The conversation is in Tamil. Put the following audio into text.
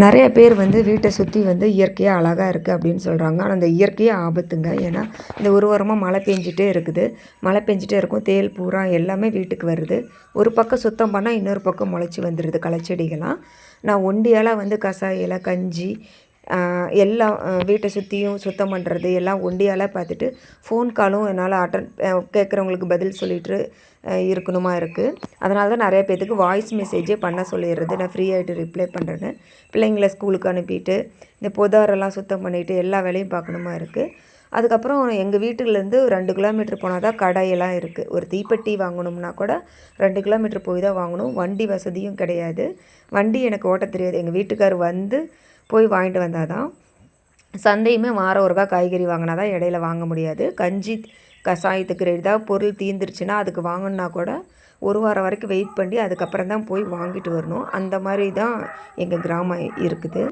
நிறைய பேர் வந்து வீட்டை சுற்றி வந்து இயற்கையாக அழகாக இருக்குது அப்படின்னு சொல்கிறாங்க ஆனால் அந்த இயற்கையே ஆபத்துங்க. ஏன்னா இந்த ஒரு வாரமாக மழை பெஞ்சிட்டே இருக்குது. மழை பெஞ்சிட்டே இருக்கும். தேல் பூரா எல்லாமே வீட்டுக்கு வருது. ஒரு பக்கம் சுத்தம் பண்ணால் இன்னொரு பக்கம் முளைச்சி வந்துடுது களைச்செடிகள்லாம். நான் ஒண்டியால் வந்து கசாய இலை கஞ்சி எல்லாம் வீட்டை சுற்றியும் சுத்தம் பண்ணுறது எல்லாம் ஒண்டியால் பார்த்துட்டு ஃபோன் காலும் என்னால் அட்டன் கேட்குறவங்களுக்கு பதில் சொல்லிட்டு இருக்கணுமா இருக்குது அதனால தான் நிறைய பேர்த்துக்கு வாய்ஸ் மெசேஜே பண்ண சொல்லிடுறது. நான் ஃப்ரீ ஆகிட்டு ரிப்ளை பண்ணுறேன்னு பிள்ளைங்கள ஸ்கூலுக்கு அனுப்பிட்டு இந்த பொதாரெல்லாம் சுத்தம் பண்ணிவிட்டு எல்லா வேலையும் பார்க்கணுமா இருக்குது அதுக்கப்புறம் எங்கள் வீட்டுலேருந்து ரெண்டு கிலோமீட்டர் போனால் தான் கடையெல்லாம் இருக்குது ஒரு தீப்பெட்டி வாங்கணும்னா கூட ரெண்டு கிலோமீட்டர் போய் தான் வாங்கணும். வண்டி வசதியும் கிடையாது. வண்டி எனக்கு ஓட்ட தெரியாது. எங்கள் வீட்டுக்கார் வந்து போய் வாங்கிட்டு வந்தால் தான் சந்தையுமே வாரம் ஒருக்கா காய்கறி வாங்கினா தான் இடையில வாங்க முடியாது. கஞ்சி கஷாயத்துக்கு ஏதாவது பொருள் தீந்துருச்சுன்னா அதுக்கு வாங்கணுன்னா கூட ஒரு வாரம் வரைக்கும் வெயிட் பண்ணி அதுக்கப்புறம் தான் போய் வாங்கிட்டு வரணும். அந்த மாதிரி தான் எங்கள் கிராமம் இருக்குது.